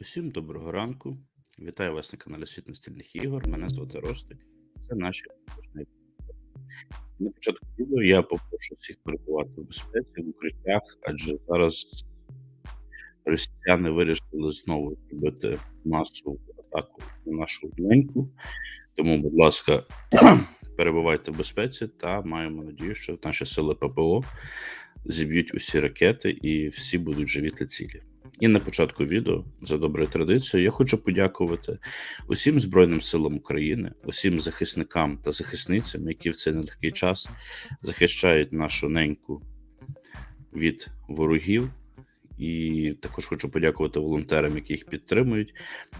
Усім доброго ранку. Вітаю вас на каналі Світ настільних ігор. Мене звати Ростик. Це наші. На початку відео я попрошу всіх перебувати в безпеці в укриттях, адже зараз росіяни вирішили знову зробити масову атаку на нашу неньку. Тому, будь ласка, перебувайте в безпеці та маємо надію, що наші сили ППО зіб'ють усі ракети і всі будуть живі та цілі. І на початку відео, за доброю традицією, я хочу подякувати усім Збройним силам України, усім захисникам та захисницям, які в цей нелегкий час захищають нашу неньку від ворогів. І також хочу подякувати волонтерам, які їх підтримують,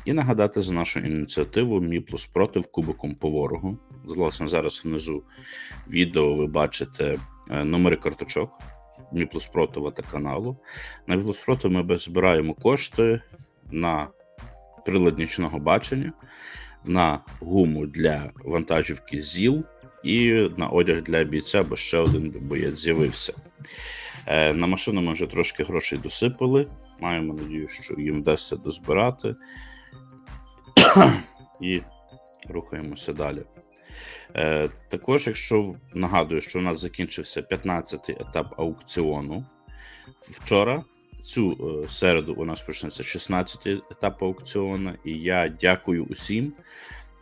і нагадати за нашу ініціативу Мі плюс против кубиком по ворогу. Власне, зараз внизу відео ви бачите е, номери карточок. Мі плюс та каналу. На Мі плюс ми збираємо кошти на прилад нічного бачення, на гуму для вантажівки ЗІЛ і на одяг для бійця, бо ще один боєць з'явився. Е, На машину ми вже трошки грошей досипали. Маємо надію, що їм вдасться дозбирати. І рухаємося далі. Е, Також, якщо нагадую, що у нас закінчився 15-й етап аукціону вчора. Цю е, середу у нас почнеться 16-й етап аукціону, і я дякую усім,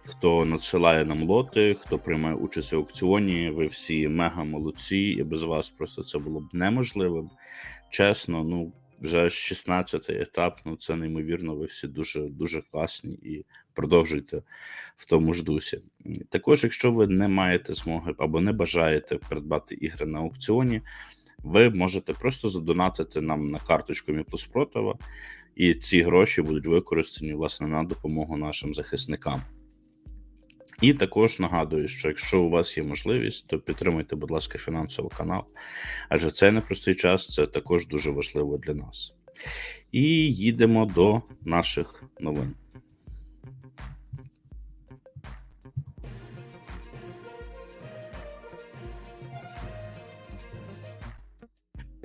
хто надсилає нам лоти, хто приймає участь в аукціоні. Ви всі мега молодці, і без вас просто це було б неможливим. Чесно, ну вже 16-й етап, ну це неймовірно. Ви всі дуже дуже класні і продовжуйте в тому ж дусі. Також, якщо ви не маєте змоги або не бажаєте придбати ігри на аукціоні, ви можете просто задонатити нам на карточку Міплуспротова, і ці гроші будуть використані власне на допомогу нашим захисникам. І також нагадую, що якщо у вас є можливість, то підтримуйте, будь ласка, фінансово канал, адже цей непростий час це також дуже важливо для нас. І їдемо до наших новин.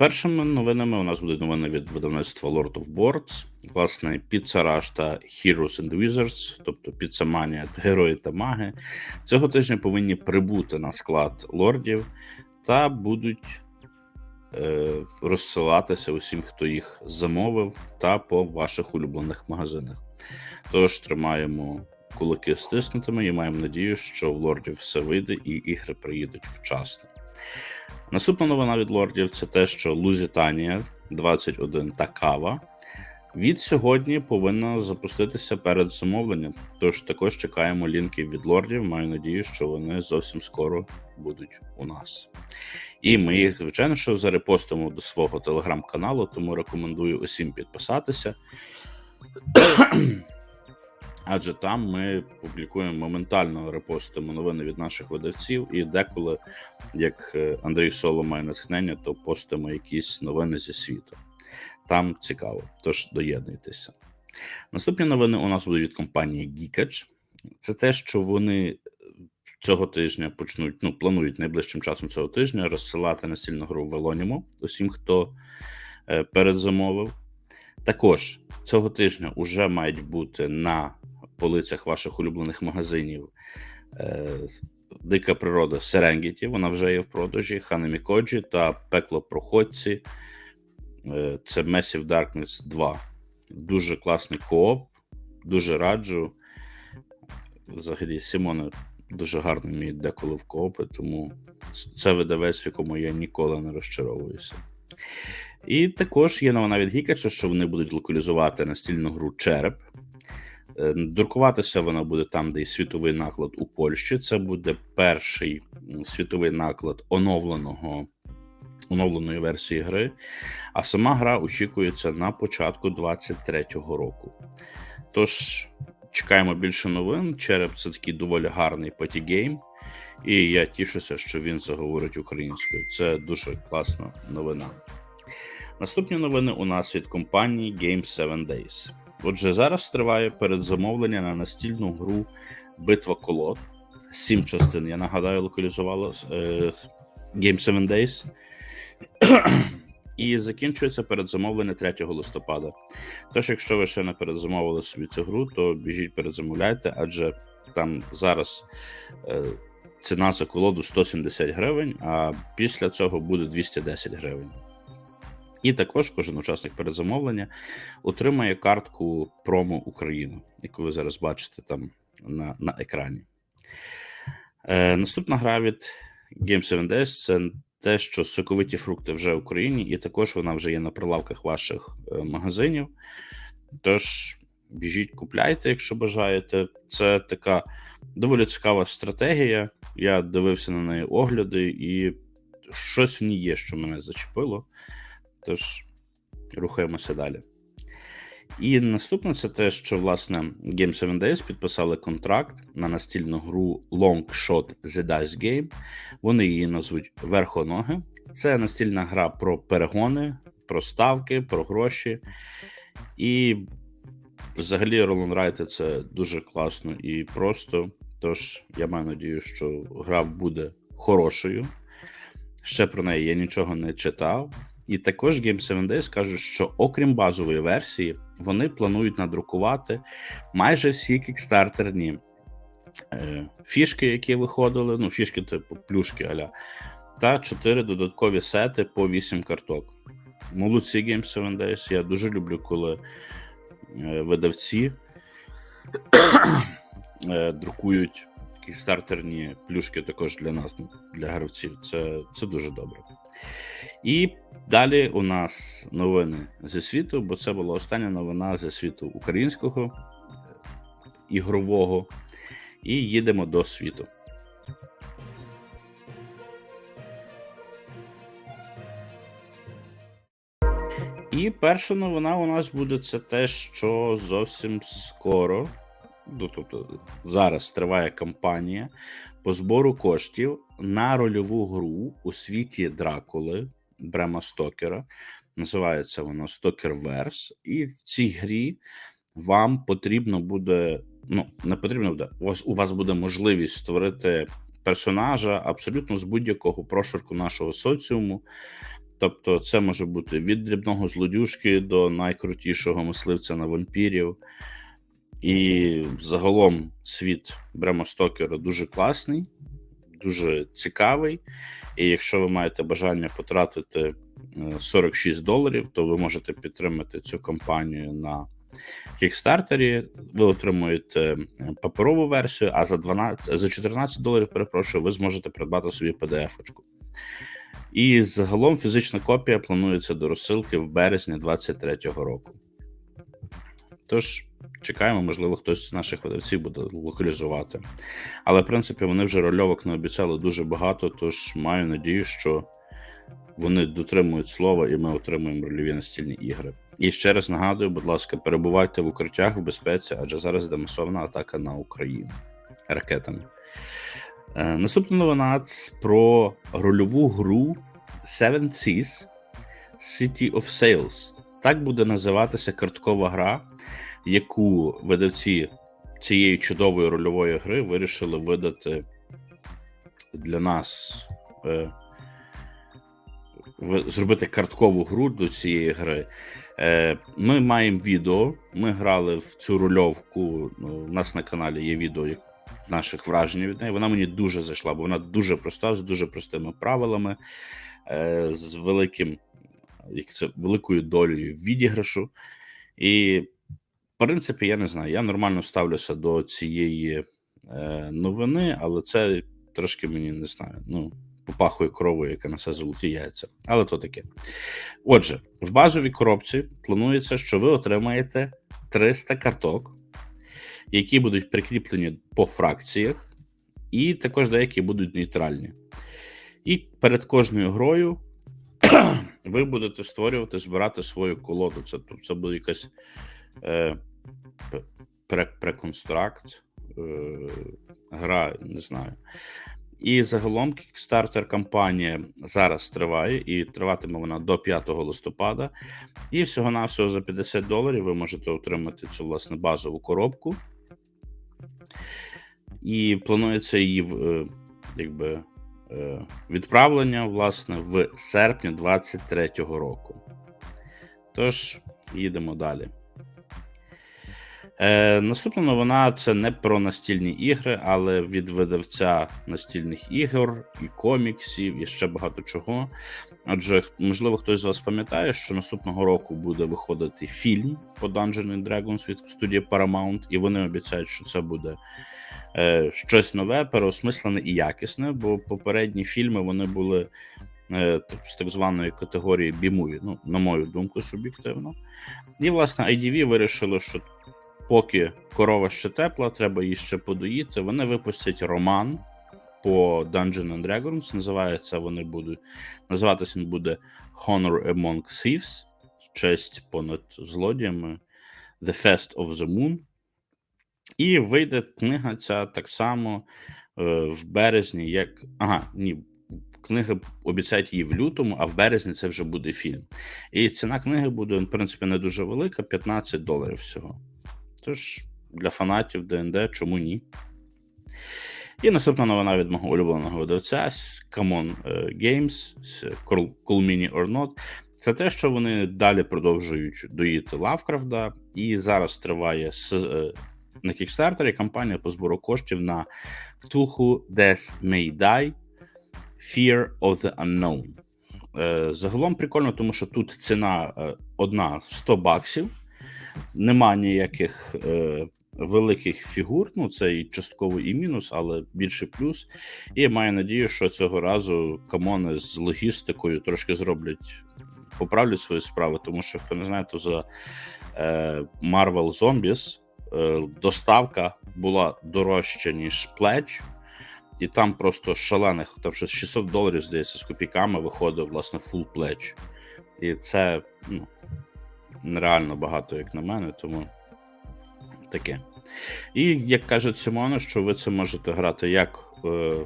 Першими новинами у нас будуть новини від видавництва Lord of Boards, власне, Pizza Rush та Heroes and Wizards, тобто Піцаманія Герої та Маги, цього тижня повинні прибути на склад лордів та будуть е, розсилатися усім, хто їх замовив, та по ваших улюблених магазинах. Тож тримаємо кулаки стиснутими і маємо надію, що в лордів все вийде і ігри приїдуть вчасно. Наступна новина від лордів це те, що Лузітанія 21 та кава від сьогодні повинна запуститися перед замовленням. Тож також чекаємо лінків від лордів. Маю надію, що вони зовсім скоро будуть у нас. І ми їх, звичайно, що зарепостимо до свого телеграм-каналу, тому рекомендую усім підписатися. Адже там ми публікуємо моментально репостимо новини від наших видавців, і деколи, як е, Андрій Соло має натхнення, то постимо якісь новини зі світу. Там цікаво, тож доєднуйтеся. Наступні новини у нас будуть від компанії Geekage. Це те, що вони цього тижня почнуть, ну, планують найближчим часом цього тижня розсилати настільну гру Велонімо усім, хто е, передзамовив. Також цього тижня вже мають бути на полицях ваших улюблених магазинів. Е, Дика природа Серенгеті, вона вже є в продажі, Ханемікоджі та Пекло Проходці. Е, Це Massive Darkness 2. Дуже класний кооп, дуже раджу. Взагалі, Сімона дуже гарно вміє деколи в коопи, тому це видавець, в якому я ніколи не розчаровуюся. І також є новина від Гікача, що вони будуть локалізувати настільну гру Череп. Е, Друкуватися вона буде там, де і світовий наклад у Польщі. Це буде перший світовий наклад оновленого оновленої версії гри. А сама гра очікується на початку 23-го року. Тож, чекаємо більше новин. Череп це такий доволі гарний патігейм. І я тішуся, що він заговорить українською. Це дуже класна новина. Наступні новини у нас від компанії Game 7 Days. Отже, зараз триває передзамовлення на настільну гру Битва колод. Сім частин, я нагадаю, локалізувала е, Game 7 Days. І закінчується передзамовлення 3 листопада. Тож, якщо ви ще не передзамовили собі цю гру, то біжіть передзамовляйте, адже там зараз е, ціна за колоду 170 гривень, а після цього буде 210 гривень. І також кожен учасник передзамовлення отримає картку промо Україна, яку ви зараз бачите там на, на екрані. Е, наступна гра від Game 7 Days це те, що соковиті фрукти вже в Україні, і також вона вже є на прилавках ваших е, магазинів. Тож біжіть, купляйте, якщо бажаєте. Це така доволі цікава стратегія. Я дивився на неї огляди, і щось в ній є, що мене зачепило. Тож рухаємося далі. І наступне це те, що власне Game 7 Days підписали контракт на настільну гру Long Shot The Dice Game. Вони її назвуть Верхоноги. Це настільна гра про перегони, про ставки, про гроші. І взагалі Roll Райти це дуже класно і просто. Тож я маю надію, що гра буде хорошою. Ще про неї я нічого не читав. І також Game 7 Days кажуть, що окрім базової версії, вони планують надрукувати майже всі кікстартерні е, фішки, які виходили, ну, фішки, типу плюшки аля, та 4 додаткові сети по 8 карток. Молодці Game 7 Days. Я дуже люблю, коли е, видавці е, друкують кікстартерні плюшки також для нас, для гравців. Це, це дуже добре. І далі у нас новини зі світу, бо це була остання новина зі світу українського е, ігрового. І їдемо до світу. І перша новина у нас буде це те, що зовсім скоро, ну, тобто зараз триває кампанія по збору коштів на рольову гру у світі Дракули Брема Стокера. Називається воно Stokerverse. І в цій грі вам потрібно буде. Ну, не потрібно буде. У вас у вас буде можливість створити персонажа абсолютно з будь-якого прошарку нашого соціуму. Тобто, це може бути від дрібного злодюшки до найкрутішого мисливця на вампірів. І загалом світ Брема Стокера дуже класний, дуже цікавий. І якщо ви маєте бажання потратити е, 46 доларів, то ви можете підтримати цю кампанію на Кікстартері. Ви отримуєте е, паперову версію, а за 12, за 14 доларів, перепрошую, ви зможете придбати собі PDF-очку. І загалом фізична копія планується до розсилки в березні 2023 року. Тож, чекаємо, можливо, хтось з наших видавців буде локалізувати. Але, в принципі, вони вже рольовок не обіцяли дуже багато, тож маю надію, що вони дотримують слова і ми отримуємо рольові настільні ігри. І ще раз нагадую, будь ласка, перебувайте в укриттях в безпеці, адже зараз йде масована атака на Україну ракетами. Е, Наступна новина про рольову гру Seven Seas City of Sales. Так буде називатися карткова гра, яку видавці цієї чудової рольової гри вирішили видати для нас. Е, зробити карткову гру до цієї гри. Е, Ми маємо відео. Ми грали в цю рольовку. Ну, у нас на каналі є відео наших вражень від неї. Вона мені дуже зайшла, бо вона дуже проста, з дуже простими правилами, е, з великим, як це, великою долею відіграшу. І, принципі, я не знаю, я нормально ставлюся до цієї е, новини, але це трошки мені не знаю. Ну, попахує коровою, яка несе золоті яйця. Але то таке. Отже, в базовій коробці планується, що ви отримаєте 300 карток, які будуть прикріплені по фракціях, і також деякі будуть нейтральні. І перед кожною грою ви будете створювати, збирати свою колоду. Це, це буде якась е, преконстракт, е, гра, не знаю. І загалом Kickstarter кампанія зараз триває, і триватиме вона до 5 листопада. І всього-навсього за 50 доларів ви можете отримати цю власне базову коробку. І планується її е, якби е, відправлення, власне, в серпні 23-го року. Тож, їдемо далі. Е, Наступна новина це не про настільні ігри, але від видавця настільних ігор і коміксів, і ще багато чого. Адже, можливо, хтось з вас пам'ятає, що наступного року буде виходити фільм по Dungeons Dragons від студії Paramount, і вони обіцяють, що це буде е, щось нове, переосмислене і якісне, бо попередні фільми вони були е, з так званої категорії B-movie, ну, на мою думку, суб'єктивно. І, власне, IDV вирішили, що поки корова ще тепла, треба її ще подоїти. Вони випустять роман по Dungeons and Dragons. Називається вони будуть називатися він буде Honor Among Thieves, честь понад злодіями, The Fest of the Moon. І вийде книга ця так само е, в березні, як. Ага, ні. Книга обіцяють її в лютому, а в березні це вже буде фільм. І ціна книги буде, в принципі, не дуже велика 15 доларів всього. Тож, для фанатів ДНД, чому ні? І наступна новина від мого улюбленого видавця з Common е, Games, з Cool Mini or Not. Це те, що вони далі продовжують доїти Лавкрафта, і зараз триває е, на Кікстартері кампанія по збору коштів на Cthulhu Death May Die Fear of the Unknown. Е, Загалом прикольно, тому що тут ціна одна 100 баксів, нема ніяких е, великих фігур. Ну, це і частково і мінус, але більше плюс. І я маю надію, що цього разу камони з логістикою трошки зроблять, поправлять свої справи, тому що хто не знає, то за е, Marvel Zombies е, доставка була дорожча, ніж плеч. І там просто шалених, там щось 600 доларів, здається, з копійками виходить, власне, full плеч. І це ну, нереально багато, як на мене, тому таке. І як каже Симона, що ви це можете грати як е,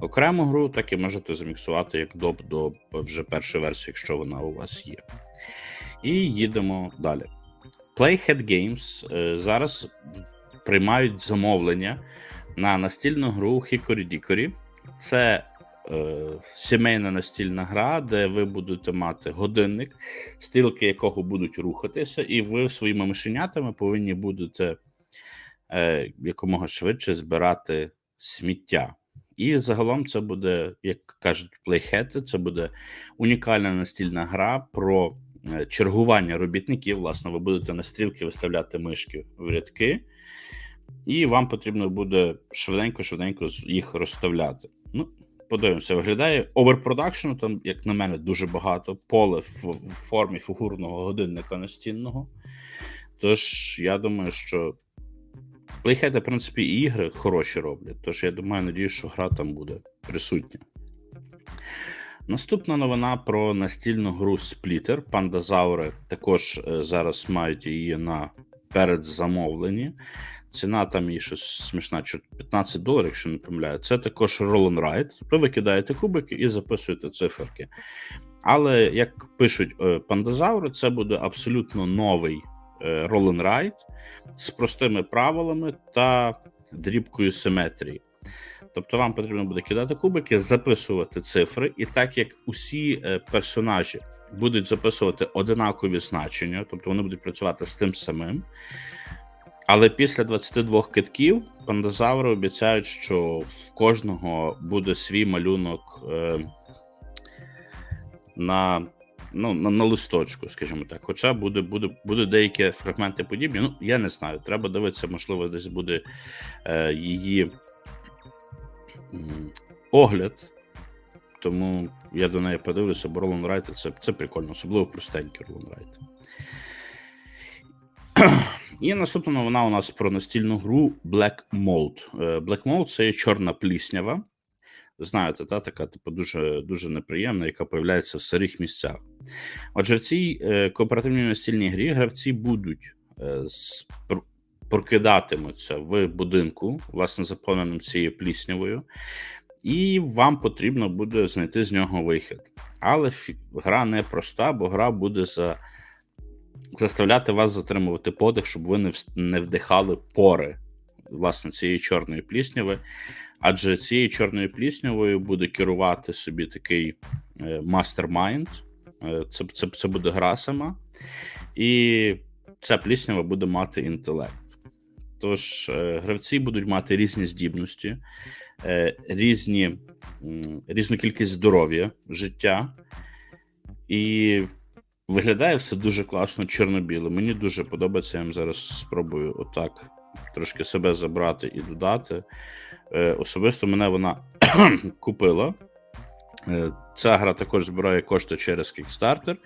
окрему гру, так і можете заміксувати як доп до вже першої версії, якщо вона у вас є. І їдемо далі. Playhead Games е, зараз приймають замовлення на настільну гру Hickory Dickory. Це сімейна настільна гра, де ви будете мати годинник, стрілки якого будуть рухатися, і ви своїми мишенятами повинні будете е, якомога швидше збирати сміття. І загалом це буде, як кажуть плейхети, це буде унікальна настільна гра про е, чергування робітників. Власне, ви будете на стрілки виставляти мишки в рядки, і вам потрібно буде швиденько-швиденько їх розставляти. Подивимося, виглядає оверпродакшену, там, як на мене, дуже багато. Поле в, формі фігурного годинника настінного. Тож, я думаю, що Playhead, в принципі, і ігри хороші роблять. Тож я думаю, надію, що гра там буде присутня. Наступна новина про настільну гру Splitter. Пандазаури також е, зараз мають її на передзамовленні. Ціна там її щось смішна, 15 доларів, якщо не помиляю. Це також roll and write. Ви викидаєте кубики і записуєте циферки. Але як пишуть е, пандазаури, це буде абсолютно новий е, roll and з простими правилами та дрібкою симетрії. Тобто вам потрібно буде кидати кубики, записувати цифри, і так як усі е, персонажі будуть записувати одинакові значення, тобто вони будуть працювати з тим самим. Але після 22 китків пандазаври обіцяють, що в кожного буде свій малюнок е, на, ну, на, на листочку, скажімо так. Хоча буде, буде, буде деякі фрагменти подібні. Ну, я не знаю. Треба дивитися, можливо, десь буде е, її огляд. Тому я до неї подивлюся, бо Roland Wright це, це прикольно, особливо простенький Roland Wright. І наступна новина у нас про настільну гру Black Mold. Е, Black Mold це чорна пліснява. Знаєте, та, така типу, дуже, дуже неприємна, яка появляється в сирих місцях. Отже, в цій е, кооперативній настільній грі гравці будуть е, прокидатимуться в будинку, власне, заповненим цією пліснявою, і вам потрібно буде знайти з нього вихід. Але гра не проста, бо гра буде за заставляти вас затримувати подих, щоб ви не, вдихали пори власне цієї чорної плісняви, адже цією чорною пліснявою буде керувати собі такий е, мастермайнд. Е, Це, це, це буде гра сама, і ця пліснява буде мати інтелект. Тож е, гравці будуть мати різні здібності, різні, різну кількість здоров'я, життя. І виглядає все дуже класно чорно-біле. Мені дуже подобається. Я вам зараз спробую отак трошки себе забрати і додати. Е, Особисто мене вона купила. Е, Ця гра також збирає кошти через Kickstarter,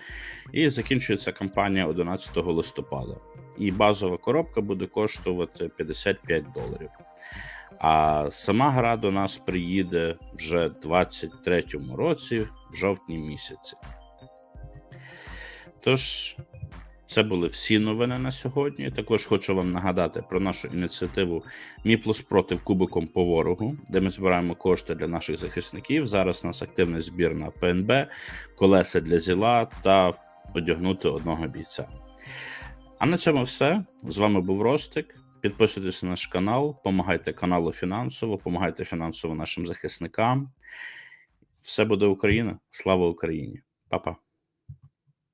і закінчується кампанія 11 листопада. І базова коробка буде коштувати 55 доларів. А сама гра до нас приїде вже в 23-му році, в жовтні місяці. Тож, це були всі новини на сьогодні. Також хочу вам нагадати про нашу ініціативу Мі плюс проти кубиком по ворогу, де ми збираємо кошти для наших захисників. Зараз у нас активний збір на ПНБ, колеса для зіла та одягнути одного бійця. А на цьому все. З вами був Ростик. Підписуйтесь на наш канал, допомагайте каналу фінансово, допомагайте фінансово нашим захисникам. Все буде Україна. Слава Україні! Па-па!